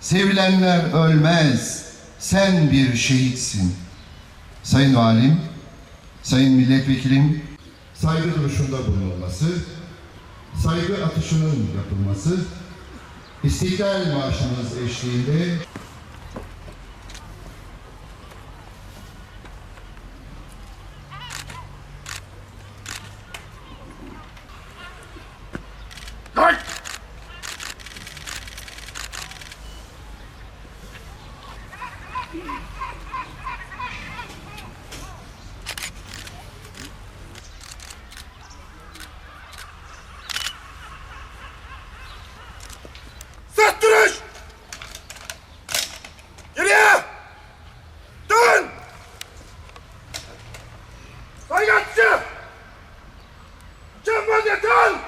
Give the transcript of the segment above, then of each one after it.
Sevilenler ölmez. Sen bir şehitsin. Sayın Valim, Sayın Milletvekilim, saygı duruşunda bulunulması, saygı atışının yapılması, İstiklal Marşımız eşliğinde Sert duruş! Geriye! Dön! Saygıtçı! Cem vaziyeti al!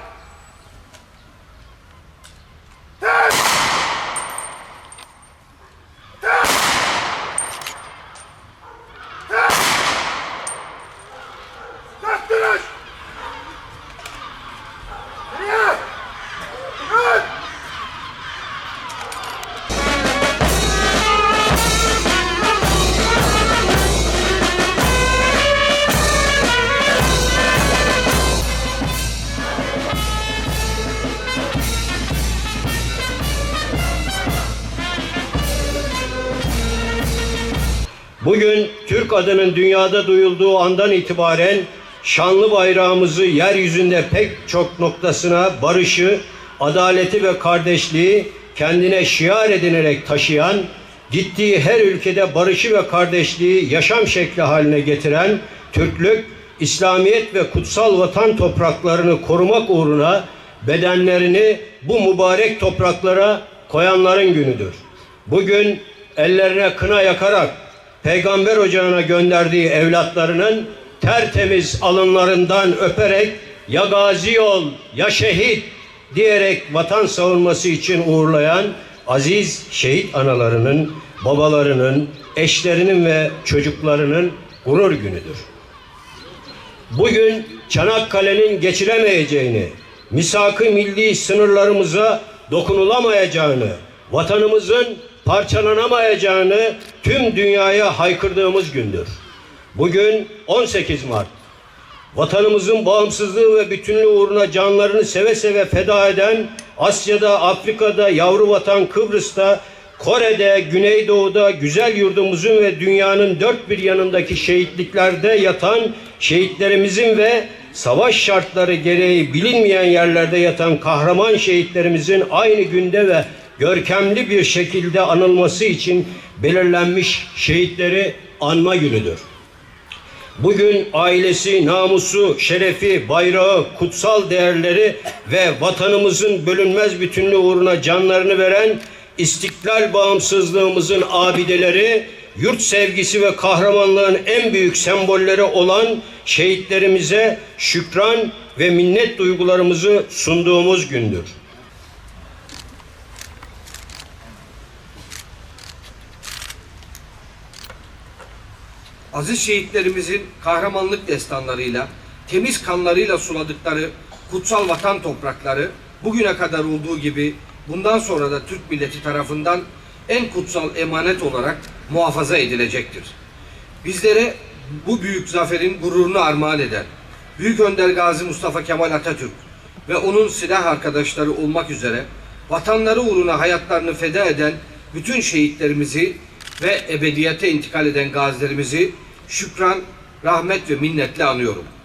Bugün Türk adının dünyada duyulduğu andan itibaren şanlı bayrağımızı yeryüzünde pek çok noktasına barışı, adaleti ve kardeşliği kendine şiar edinerek taşıyan, gittiği her ülkede barışı ve kardeşliği yaşam şekli haline getiren Türklük, İslamiyet ve kutsal vatan topraklarını korumak uğruna bedenlerini bu mübarek topraklara koyanların günüdür. Bugün ellerine kına yakarak peygamber ocağına gönderdiği evlatlarının tertemiz alınlarından öperek ya gazi ol ya şehit diyerek vatan savunması için uğurlayan aziz şehit analarının, babalarının, eşlerinin ve çocuklarının gurur günüdür. Bugün Çanakkale'nin geçiremeyeceğini, misak-ı milli sınırlarımıza dokunulamayacağını, vatanımızın parçalanamayacağını tüm dünyaya haykırdığımız gündür. Bugün 18 Mart. Vatanımızın bağımsızlığı ve bütünlüğü uğruna canlarını seve seve feda eden Asya'da, Afrika'da, yavru vatan Kıbrıs'ta, Kore'de, Güneydoğu'da, güzel yurdumuzun ve dünyanın dört bir yanındaki şehitliklerde yatan şehitlerimizin ve savaş şartları gereği bilinmeyen yerlerde yatan kahraman şehitlerimizin aynı günde ve görkemli bir şekilde anılması için belirlenmiş şehitleri anma günüdür. Bugün ailesi, namusu, şerefi, bayrağı, kutsal değerleri ve vatanımızın bölünmez bütünlüğü uğruna canlarını veren istiklal bağımsızlığımızın abideleri, yurt sevgisi ve kahramanlığın en büyük sembolleri olan şehitlerimize şükran ve minnet duygularımızı sunduğumuz gündür. Aziz şehitlerimizin kahramanlık destanlarıyla, temiz kanlarıyla suladıkları kutsal vatan toprakları bugüne kadar olduğu gibi bundan sonra da Türk milleti tarafından en kutsal emanet olarak muhafaza edilecektir. Bizlere bu büyük zaferin gururunu armağan eden Büyük Önder Gazi Mustafa Kemal Atatürk ve onun silah arkadaşları olmak üzere vatanları uğruna hayatlarını feda eden bütün şehitlerimizi ve ebediyete intikal eden gazilerimizi şükran, rahmet ve minnetle anıyorum.